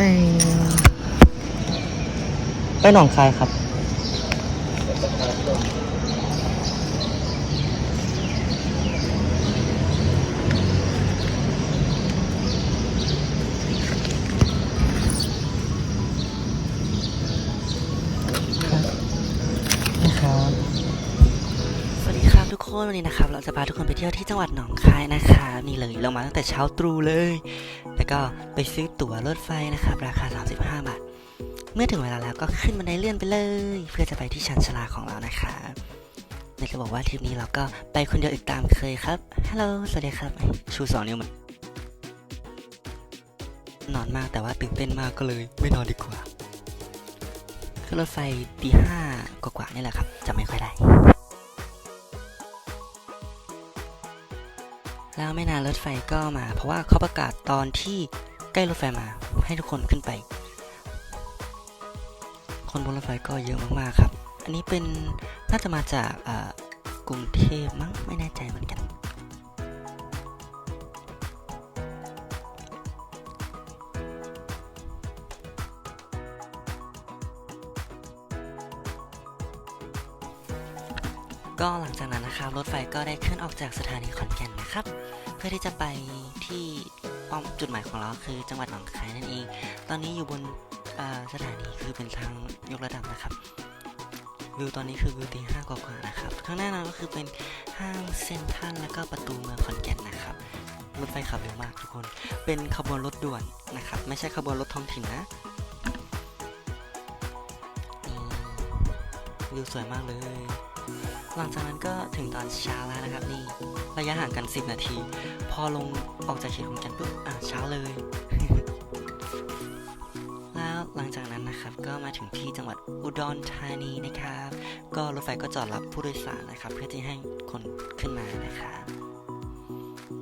ไปไปหนองคายครับครับสวัสดีครับทุกคนวันนี้นะครับ เราจะพาทุกคนไปเที่ยวที่จังหวัดหนองคายนะคะ นี่เลยเรามาตั้งแต่เช้าตรู่เลยแล้ว ก็ไปซื้อตั๋วรถไฟนะครับ ราคา 35 บาท เมื่อถึงเวลาแล้วก็ขึ้นบันไดเลื่อนไปเลย เพื่อจะไปที่ชันชลาของเรานะคะในจะบอกว่าทริปนี้เราก็ไปคนเดียวอีกตามเคยครับฮัลโหลสวัสดีครับ ชูสองนิ้วมันนอนมากแต่ว่าตื่นเต้นมากก็เลยไม่นอนดีกว่าขึ้นรถไฟตีห้ากว่าๆนี่แหละครับจะไม่ค่อยได้ แล้วไม่นานรถไฟก็มา เพราะว่าเขาประกาศตอนที่ใกล้รถไฟมา ให้ทุกคนขึ้นไป คนบนรถไฟก็เยอะมากๆครับ อันนี้เป็นน่าจะมาจากกรุงเทพมั้งไม่แน่ใจเหมือนกันก็หลังจากนั้นนะครับรถไฟก็ได้เคลื่อนออกจากสถานีขอนแก่นนะครับ เพื่อที่จะไปที่ป้อมจุดหมายของเราคือจังหวัดหนองคายนั่นเอง ตอนนี้อยู่บนสถานีคือเป็นทางยกระดับนะครับ วิวตอนนี้คือวิวตีห้ากว่าๆนะครับ ข้างหน้านั้นก็คือเป็นห้างเซ็นทรัลแล้วก็ประตูเมืองขอนแก่นนะครับรถไฟขับเร็วมากทุกคน เป็นขบวนรถด่วนนะครับ ไม่ใช่ขบวนรถท้องถิ่นนะวิวสวยมากเลย หลังจากนั้นก็ถึงตอนเช้าแล้วนะครับนี่ ระยะห่างกัน 10 นาที พอลงออกจากเขตขอนแก่นปุ๊บอะเช้าเลย แล้วหลังจากนั้นนะครับก็มาถึงที่จังหวัดอุดรธานีนะครับ ก็รถไฟก็จอดรับผู้โดยสารนะครับ เพื่อที่ให้คนขึ้นมานะครับ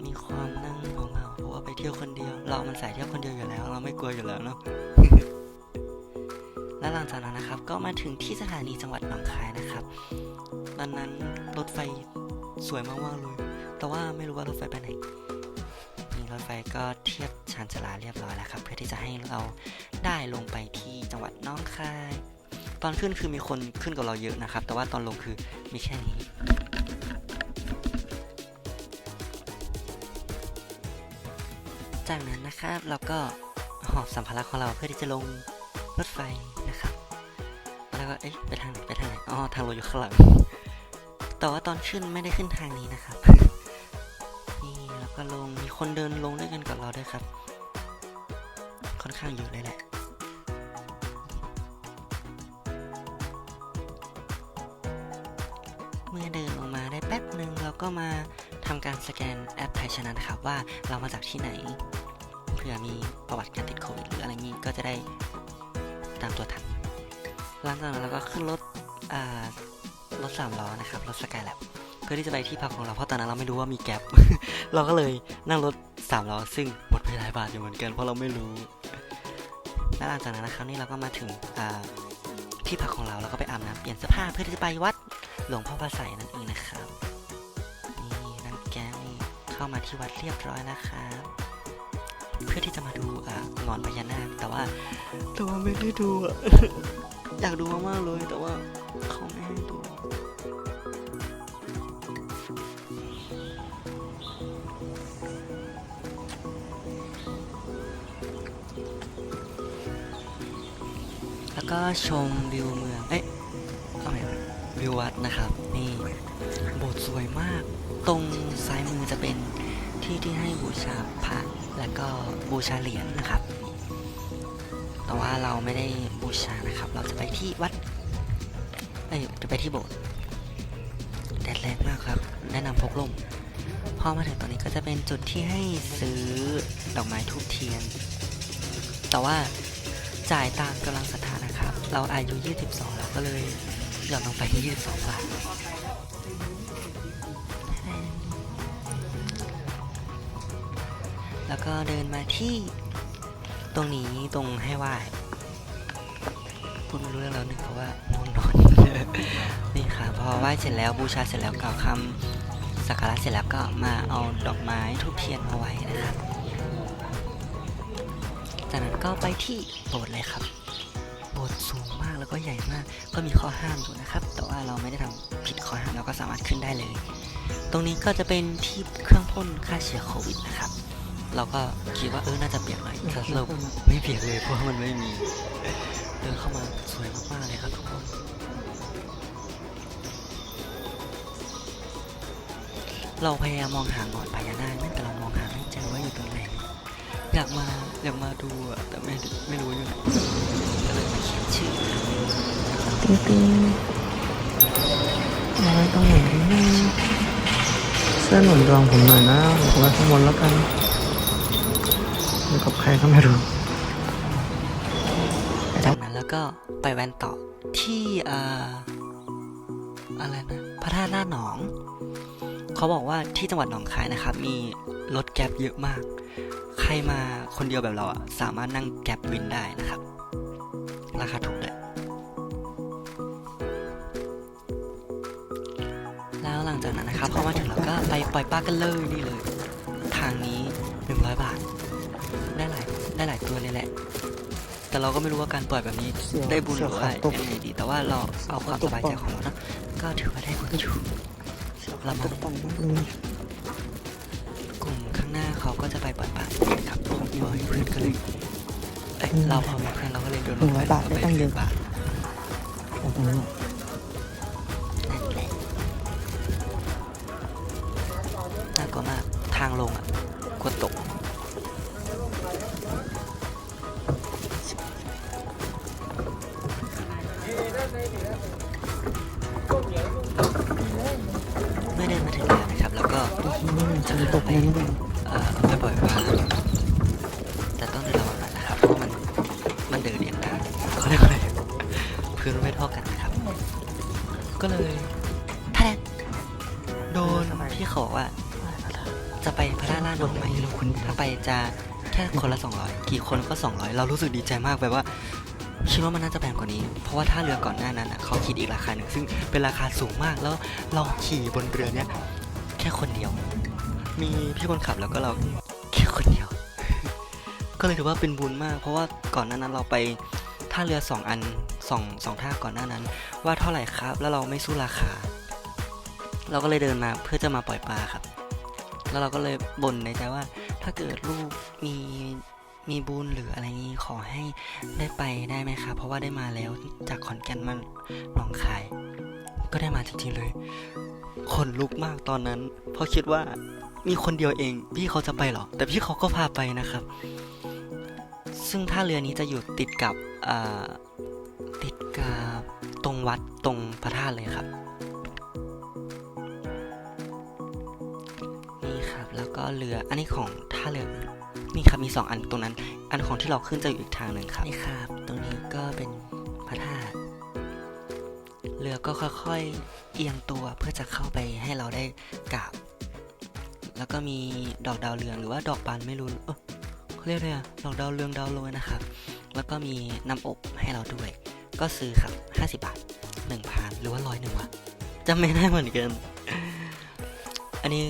มีความนั่งเหงาๆเพราะว่าไปเที่ยวคนเดียว เรามันสายเที่ยวคนเดียวอยู่แล้ว เราไม่กลัวอยู่แล้วเนาะและหลังจากนั้นนะครับก็มาถึงที่สถานีจังหวัดหนองคายนะครับ ตอนนั้นรถไฟสวยมากๆเลย แต่ว่าไม่รู้ว่ารถไฟไปไหนนี่รถไฟก็เทียบชานชาลาเรียบร้อยแล้วครับ เพื่อที่จะให้เราได้ลงไปที่จังหวัดน้องคาย ตอนขึ้นคือมีคนขึ้นกับเราเยอะนะครับ แต่ว่าตอนลงคือมีแค่นี้จากนั้นนะครับเราก็หอบสัมภาระของเราเพื่อที่จะลงรถไฟนะครับ แล้วก็เอ๊ะไปทางไหนไปทางไหนอ๋อทางรถอยู่ข้างหลัง แต่ว่าตอนขึ้นไม่ได้ขึ้นทางนี้นะครับ นี่แล้วก็ลง มีคนเดินลงด้วยกันกับเราด้วยครับ ค่อนข้างเยอะเลยแหละเมื่อเดินลงมาได้แป๊บหนึ่งเราก็มาทำการสแกนแอปไทยชนะครับว่าเรามาจากที่ไหนเผื่อมีประวัติการติดโควิดหรืออะไรงี้ก็จะได้ตามตัวทันหลังจากนั้นเราก็ขึ้นรถอ่า รถสามล้อนะครับรถสกายแลบเพื่อที่จะไปที่พักของเราเพราะตอนนั้นเราไม่รู้ว่ามีแก๊ปเราก็เลยนั่งรถสามล้อซึ่งหมดไปหลายบาทอยู่เหมือนกันเพราะเราไม่รู้และหลังจากนั้นนะครับนี่เราก็มาถึงที่พักของเราแล้วก็ไปอาบน้ำเปลี่ยนเสื้อผ้าเพื่อที่จะไปวัดหลวงพ่อพระไสนั่นเองนะครับนี่นั่งแก๊งเข้ามาที่วัดเรียบร้อยนะครับเพื่อที่จะมาดูอ่างอนพญานาคแต่ว่าแต่ว่าไม่ได้ดูอยากดูมากๆเลยแต่ว่าเขาไม่ให้ดู แล้วก็ชมวิวเมือง เอ๊ะเอาใหนวิววัดนะครับ นี่โบสถ์สวยมาก ตรงซ้ายมือจะเป็นที่ที่ให้บูชาพระและก็บูชาเหรียญนะครับ แต่ว่าเราไม่ได้บูชานะครับ เราจะไปที่วัดเอ้ยจะไปที่โบสถ์แดดแรงมากครับ แนะนำพกร่มพอมาถึงตรงนี้ก็จะเป็นจุดที่ให้ซื้อดอกไม้ทูบเทียน แต่ว่าจ่ายตามกำลังศรัทธา เราอายุ 22 แล้วก็เลยหย่อนลงไปที่22บาทแล้วก็เดินมาที่ตรงนี้ตรงให้ไหวพูดไม่รู้เรื่องแล้วนึ่งเพราะว่าง่วงนอน นี่ค่ะพอไหว้เสร็จแล้วบูชาเสร็จแล้วกล่าวคำสักการะเสร็จแล้วก็มาเอาดอกไม้ทูบเทียนมาไว้นะครับจากนั้นก็ไปที่โบสถ์เลยครับ โบสถ์สูงมากแล้วก็ใหญ่มาก ก็มีข้อห้ามอยู่นะครับ แต่ว่าเราไม่ได้ทำผิดข้อห้ามเราก็สามารถขึ้นได้เลย ตรงนี้ก็จะเป็นที่เครื่องพ่นฆ่าเชื้อโควิดนะครับ เราก็คิดว่าเออน่าจะเปียกหน่อยแต่เราไม่เปียกเลยเพราะมันไม่มีเดินเข้ามาสวยมากๆเลยครับทุกคนเราพยายามมองหาหงอนพญานาคแต่เรามองหาไม่เจอว่าอยู่ตรงไหน อยากมาอยากมาดูอะแต่ไม่ไม่รู้อยู่ไหนก็เลยมาเขียนชื่อนะครับติ๊งติ๊งเอาไว้ตรงไหนดีนะเสื้อหนุนดวงผมหน่อยนะผมไว้ข้างบนแล้วกันอยู่กับใครก็ไม่รู้จากนั้นแล้วก็ไปแวนต่อที่เอ่ออะไรนะพระธาตุหน้าหนอง เขาบอกว่าที่จังหวัดหนองคายนะครับ มีรถแก๊ปเยอะมากใครมาคนเดียวแบบเราอะสามารถนั่งแก๊ปวินได้นะครับ ราคาถูกเลยแล้วหลังจากนั้นนะครับพอมาถึงเราก็ไปปล่อยปลากันเลยนี่เลย ทางนี้ 100 บาท ได้หลายได้หลายตัวเลยแหละ แต่เราก็ไม่รู้ว่าการปล่อยแบบนี้เสี่ยวได้บุญหรือว่าเสี่ยวขาตกยังไงดี แต่ว่าเราเอาความสบายใจของเราเนอะก็ถือว่าได้บุญอยู่เรามา เพื่อนก็เลยเอ้ยเราพอมาเพื่อนเราก็เลยโดนหนึ่งร้อยบาทได้ตั้งเยอะบาท เดินเรียงทางเขาเรียกอะไรพื้นไม่เท่ากันนะครับ ก็เลยแทนโดนพี่เขาบอกว่า จะไปพระธาตุล่าดหนองไหมถ้าไปจะแค่คนละ200กี่คนก็ 200 เรารู้สึกดีใจมากแบบว่าคิดว่ามันน่าจะแพงกว่านี้ เพราะว่าถ้าเรือก่อนหน้านั้นเขาคิดอีกราคาหนึ่งซึ่งเป็นราคาสูงมากแล้วเราขี่บนเรือเนี้ยแค่คนเดียว มีพี่คนขับแล้วก็เราแค่คนเดียว เลยถือว่าเป็นบุญมาก เพราะว่าก่อนหน้านั้นเราไปท่าเรือสองอันสองสองท่าก่อนหน้านั้น ว่าเท่าไหร่ครับ แล้วเราไม่สู้ราคา เราก็เลยเดินมาเพื่อจะมาปล่อยปลาครับ แล้วเราก็เลยบ่นในใจว่า ถ้าเกิดลูกมีมีบุญหรืออะไรนี้ขอให้ได้ไปได้ไหมครับเพราะว่าได้มาแล้วจากขอนแก่นมาหนองคาย ก็ได้มาจริงๆเลยขนลุกมากตอนนั้น เพราะคิดว่ามีคนเดียวเอง พี่เขาจะไปเหรอ แต่พี่เขาก็พาไปนะครับ ซึ่งท่าเรือนี้จะอยู่ติดกับอ่าติดกับตรงวัดตรงพระธาตุเลยครับ นี่ครับแล้วก็เรืออันนี้ของท่าเรือนี่ครับมีสองอันตรงนั้น อันของที่เราขึ้นจะอยู่อีกทางหนึ่งครับนี่ครับ ตรงนี้ก็เป็นพระธาตุเรือก็ค่อยๆเอียงตัวเพื่อจะเข้าไปให้เราได้กราบแล้วก็มีดอกดาวเรืองหรือว่าดอกบานไม่รู้เออ เรียกอะไรอะดอกดาวเรืองดาวโรยนะครับ แล้วก็มีน้ำอบให้เราด้วย ก็ซื้อครับ 50 บาท1พันหรือว่าร้อยหนึ่งวะจำไม่ได้เหมือนกัน อันนี้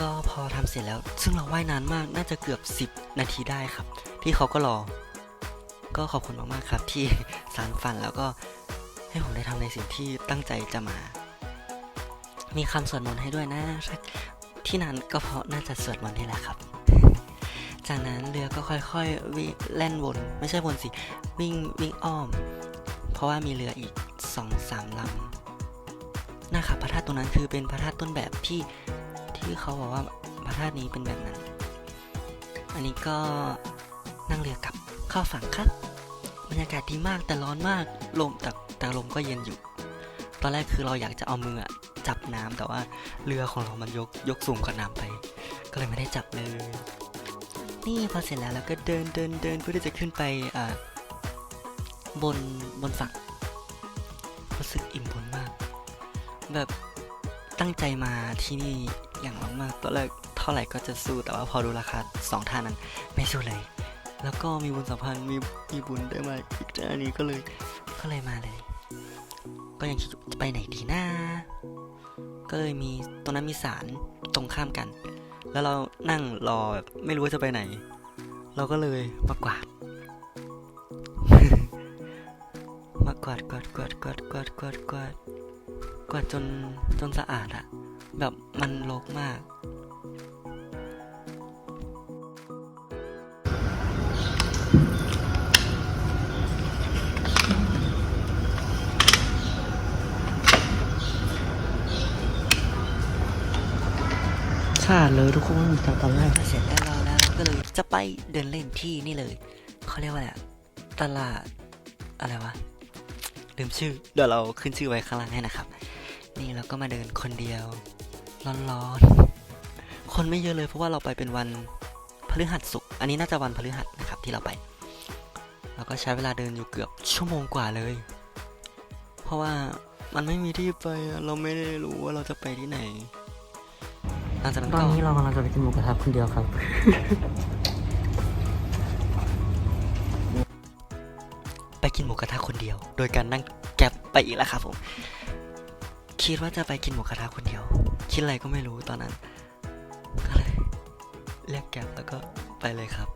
ก็พอทำเสร็จแล้ว ซึ่งเราว่ายนานมากน่าจะเกือบ 10 นาทีได้ครับพี่เขาก็รอ ก็ขอบคุณมากๆครับ ที่สารฝันแล้วก็ให้ผมได้ทำในสิ่งที่ตั้งใจจะมา มีคำสวดมนต์ให้ด้วยนะที่นั้นก็เพราะน่าจะสวดมนต์นี่แหละครับ จากนั้นเรือก็ค่อยๆวิ่งแล่นวน ไม่ใช่วนสิ วิ่งวิ่งอ้อม เพราะว่ามีเรืออีกสองสามลำนะครับพระธาตุตรงนั้นคือเป็นพระธาตุต้นแบบที่ที่เขาบอกว่าพระธาตุนี้เป็นแบบนั้น อันนี้ก็นั่งเรือกลับเข้าฝั่งครับบรรยากาศดีมากแต่ร้อนมากลมแต่แต่ลมก็เย็นอยู่ ตอนแรกคือเราอยากจะเอามือจับน้ำแต่ว่าเรือของเรามันยกยกสูงกว่าน้ำไป ก็เลยไม่ได้จับเลย นี่พอเสร็จแล้วเราก็เดินเดินเดินเพื่อที่จะขึ้นไปอ่าบนบนฝั่งรู้สึกอิ่มบุญมาก แบบตั้งใจมาที่นี่อย่างมากๆตอนแรกเท่าไหร่ก็จะสู้แต่ว่าพอดูราคาสองท่านั้นไม่สู้เลย แล้วก็มีบุญสัมพันธ์มีมีบุญได้มาอีกอันนี้ก็เลยก็เลยมาเลยก็ยังคิดไปไหนดีนะก็เลยมีตรงนั้นมีศาลตรงข้ามกัน แล้วเรานั่งรอแบบไม่รู้จะไปไหน เราก็เลยมากวาด มากวาดกวาดกวาดกวาดกวาดกวาดกวาดกวาดจนจนสะอาดอะแบบมันรกมาก ขาดเลยทุกคนจากตอนแรกเสร็จแล้วเราแล้วก็เลยจะไปเดินเล่นที่นี่เลยเขาเรียกว่าอะไรอะตลาดอะไรวะลืมชื่อเดี๋ยวเราขึ้นชื่อไว้ข้างล่างให้นะครับ นี่เราก็มาเดินคนเดียวร้อนๆคนไม่เยอะเลยเพราะว่าเราไปเป็นวันพฤหัสศุกร์อันนี้น่าจะวันพฤหัสนะครับที่เราไปเราก็ใช้เวลาเดินอยู่เกือบชั่วโมงกว่าเลย เพราะว่ามันไม่มีที่ไปเราไม่ได้รู้ว่าเราจะไปที่ไหน หลังจากนั้นตอนก็นี้เรากำลังจะไปกินหมูกระทะคนเดียวครับ ไปกินหมูกระทะคนเดียว โดยการนั่งแก๊ปไปอีกแล้วครับผม คิดว่าจะไปกินหมูกระทะคนเดียว คิดอะไรก็ไม่รู้ตอนนั้น ก็เลยเรียกแก๊ปแล้วก็ไปเลยครับ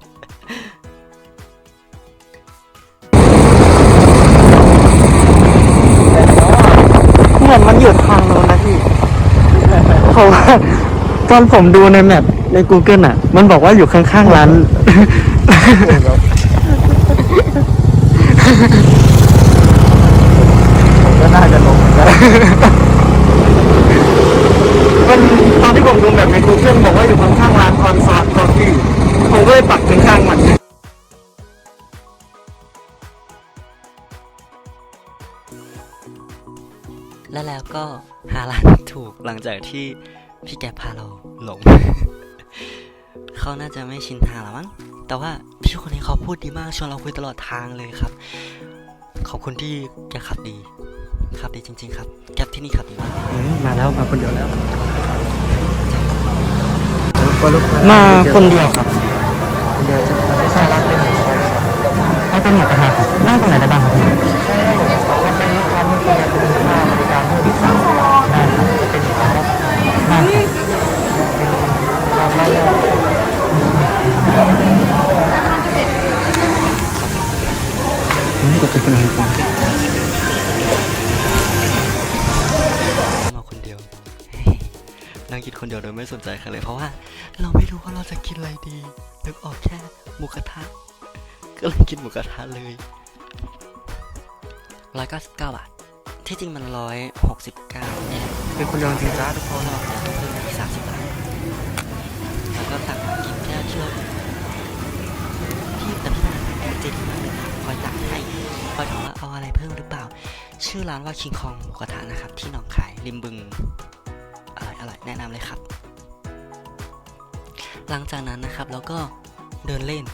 เหมือนมันอยู่ทางโน้นนะพี่ เพราะว่า ตอนผมดูในแมปใน Google อะ มันบอกว่าอยู่ข้างๆร้าน ผมก็น่าจะลงเหมือนกันมันตอนที่ผมดูแบบใน Google บอกว่าอยู่ข้างๆร้านคอนซอร์ตคอฟฟี่ผมก็เลยปักข้างๆมัน และแล้วก็หาร้านถูกหลังจากที่ พี่แกปพาเราหลง เขาน่าจะไม่ชินทางแล้วมั้ง แต่ว่าพี่คนนี้เขาพูดดีมากชวนเราคุยตลอดทางเลยครับ ขอบคุณที่แกขับดีขับดีจริง ๆ ครับ แกปที่นี่ขับดีมากมาแล้วมาคนเดียวแล้ว มามาคนเดียวครับคนเดียวจะไม่ใช่ร้านเป็นให้เป็นหมูกระทะครับนั่งตรงไหนได้บ้างครับ ไม่สนใจใครเลยเพราะว่า เราไม่รู้ว่าเราจะกินอะไรดีนึกออกแค่หมูกระทะ ก็เลยกินหมูกระทะเลยร้อยเก้าสิบเก้าบาท ที่จริงมันร้อยหกสิบเก้าเนี่ยเป็นคนเดียวจริงจ้าทุกคเพราะนเราจะต้องเพิ่มอีกสามสิบบาทแล้วก็ตักกินแค่ที่เราพี่แต่พี่นาเจดีมากเลยนะคอยตักให้คอยถามว่าเอาอะไรเพิ่มหรือเปล่า ชื่อร้านว่าคิงคองหมูกระทะนะครับ ที่หนองคายริมบึงอร่อยอร่อยแนะนำเลยครับ หลังจากนั้นนะครับเราก็เดินเล่น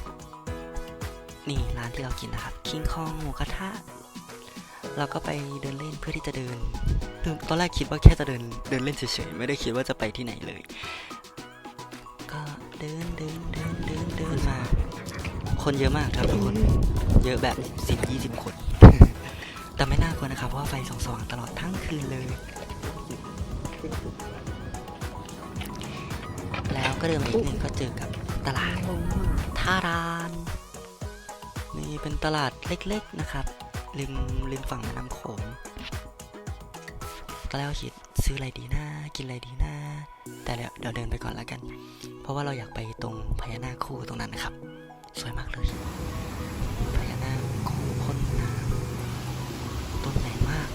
นี่ร้านที่เรากินนะครับคิงคองหมูกระทะเราก็ไปเดินเล่นเพื่อที่จะเดินตอนแรกคิดว่าแค่จะเดินเดินเล่นเฉยๆไม่ได้คิดว่าจะไปที่ไหนเลย ก็เดินเดินเดินเดินเดินมา คนเยอะมากครับทุกคนเยอะแบบสิบยี่สิบคน แต่ไม่น่ากลัวนะครับเพราะว่าไฟส่องสว่างตลอดทั้งคืนเลย ก็เดินมาอีกหนึ่งก็เจอกับตลาดท่ารานนี่เป็นตลาดเล็กๆนะครับริมริมฝั่งแม่น้ำโขงตอนแรกก็คิดซื้ออะไรดีนะกินอะไรดีนะแต่เดี๋ยวเดี๋ยวเดินไปก่อนแล้วกัน เพราะว่าเราอยากไปตรงพญานาคคู่ตรงนั้นนะครับ สวยมากเลยพญานาคคู่พ่นน้ำต้นใหญ่มาก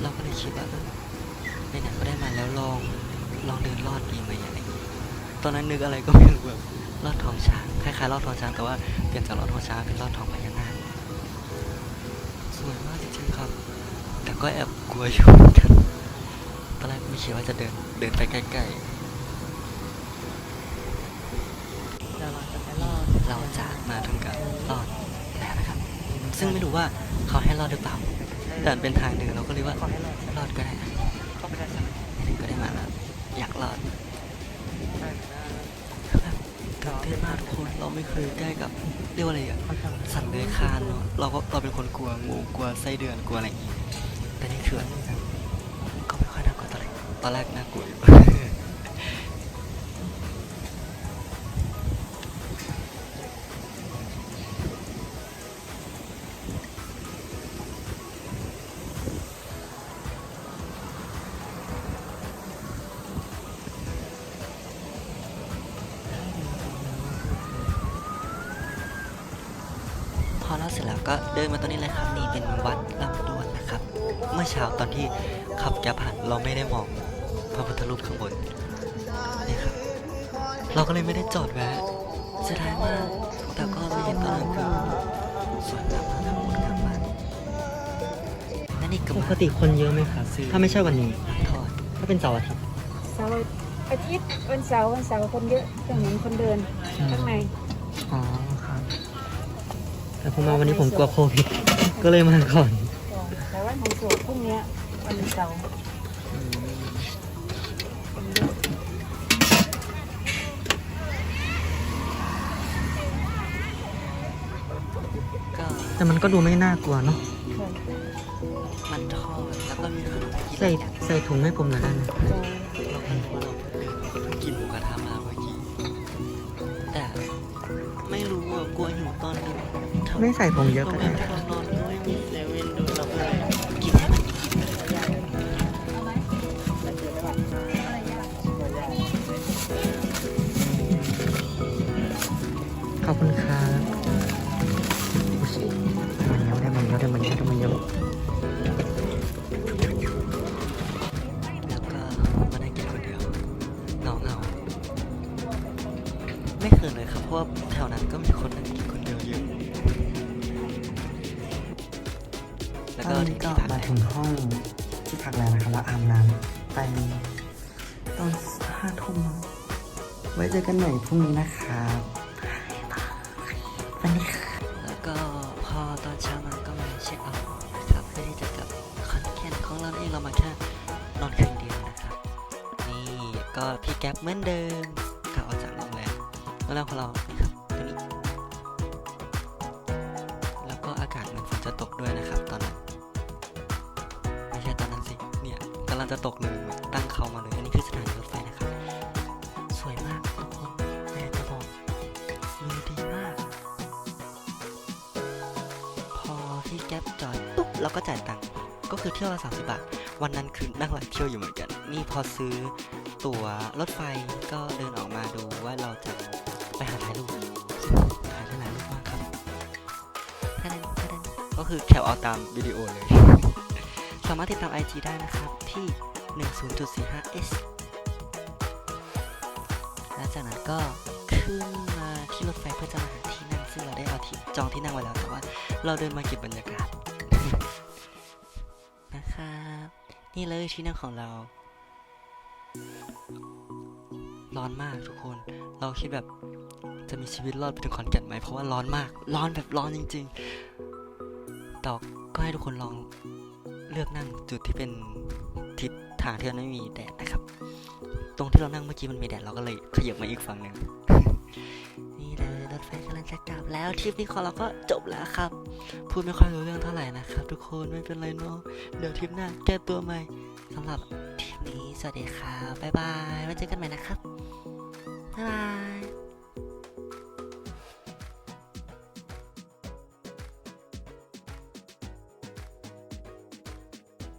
เราก็เลยคิดว่าเออไหนๆก็ได้มาแล้วลอง ลองเดินลอดดีไหมอะไรอย่างงี้ตอนนั้นนึกอะไรก็ไม่รู้แบบลอดท้องช้างคล้ายๆลอดท้องช้างแต่ว่าเปลี่ยนจากลอดท้องช้างเป็นลอดท้องพญานาคสวยมากจริงๆครับ แต่ก็แอบกลัวอยู่กันตอนแรกไม่คิดว่าจะเดินเดินไปใกล้ๆเราจะมาทำการรอดแล้วนะครับ ซึ่งไม่รู้ว่าเขาให้รอดหรือเปล่าแต่เป็นทางเดินเราก็เลยว่ารอดก็ได้นะไหนๆก็ได้มาแล้ว อยากรอดคือแบบตื่นเต้นมากทุกคนเราไม่เคยใกล้กับเรียกว่าอะไรอะสัตว์เลื้อยคลานเนาะเราก็เราเป็นคนกลัวงูกลัวไส้เดือนกลัวอะไรอย่างงี้แต่นี่คือก็ไม่ค่อยน่ากลัวเท่าไหร่ตอนแรกน่ากลัวอยู่ มาตรงนี้เลยครับนี่เป็นวัดลำดวนนะครับ เมื่อเช้าตอนที่ขับแก๊ปผ่านเราไม่ได้มองพระพุทธรูปข้างบนนี่ครับเราก็เลยไม่ได้จอดแวะเสียดายมากแต่ก็ไม่เห็นตอนนั้นคือสวยงามมากครับงดงามมากและนี่ก็ปมากติคนเยอะไหมครับถ้าไม่ใช่วันนี้ทอดถ้าเป็นเสาร์อาทิตย์เสาร์อาทิตย์วันเสาร์วันเสาร์คนเยอะถนนคนเดินข้างในอ๋อครับ แต่ผมมาวันนี้ผมกลัวโควิด ก็เลยมาก่อน แต่ว่าของโสดพรุ่งเนี้ยวันเสาร์คนเยอะก็แต่มันก็ดูไม่น่ากลัวเนาะค่ะมันทอดแล้วก็มีขนมกินใส่ใส่ถุงให้ผมหน่อยได้ไหมจะ ไม่ใส่ผงเยอะโรก็งแรได้มที่เรานอนก็ไม่มีเซเว่นด้วยเราก็เลยกินให้มันอิ่มๆขอบคุณครับอุ๊ยได้มาเยอะได้มาเยอะได้มาเยอะได้มาเยอะ ถึงห้องที่พักแล้วนะครับแล้วอาบน้ำไปตอนห้าทุ่มไว้เจอกันใหม่พรุ่งนี้นะครับวันนี้ค่ะแล้วก็พอตอนเช้ามาก็มาเช็คเอาท์นะครับเพื่อที่จะกลับคอนแกนต์ของเราเองเรามาแค่นอนคืนเดียวนะครับนี่ก็พี่แก๊ปเหมือนเดิมกลับออกจากโรงแรมโรงแรมของเราครับตัวนี้แล้วก็อากาศเหมือนฝนจะตกด้วยนะครับ เนี่ยกำลังจะตกเลยเหมือนตั้งเขามาเลย อันนี้คือสถานีรถไฟนะครับ สวยมากทุกคนแม่จะบอกวิวดีมาก พอพี่แก๊ปจอดปุ๊บเราก็จ่ายตังค์ ก็คือเที่ยวละสามสิบบาท วันนั้นคือนั่งหลายเที่ยวอยู่เหมือนกัน นี่พอซื้อตั๋วรถไฟก็เดินออกมาดูว่าเราจะไปหาถ่ายรูปถ่ายได้หลายรูปมากครับแค่นั้นแค่นั้นก็คือแคปเอาตามวิดีโอเลย สามารถติดตาม IG ได้นะครับ ที่ 10.45s และจากนั้นก็ขึ้นมาที่รถไฟเพื่อจะมาหาที่นั่งซึ่งเราได้เอาที่จองที่นั่งไว้แล้วแต่ว่า เราเดินมาเก็บบรรยากาศนะครับนี่เลยที่นั่งของเรา ร้อนมากทุกคน เราคิดแบบจะมีชีวิตรอดไปถึงขอนแก่นไหมเพราะว่าร้อนมาก ร้อนแบบร้อนจริง ๆ แต่ก็ให้ทุกคนลอง เลือกนั่งจุดที่เป็นทิศทางที่มันไม่มีแดดนะครับ ตรงที่เรานั่งเมื่อกี้มันมีแดดเราก็เลยขยับมาอีกฝั่งหนึ่งนี่เลยรถไฟกำลังจะกลับแล้วทริปนี้ของเราก็จบแล้วครับ พูดไม่ค่อยรู้เรื่องเท่าไหร่นะครับ ทุกคนไม่เป็นไรเนาะเดี๋ยวทริปหน้าแก้ตัวใหม่สำหรับทริปนี้สวัสดีครับบ๊ายบายไว้เจอกันใหม่นะครับบ๊ายบาย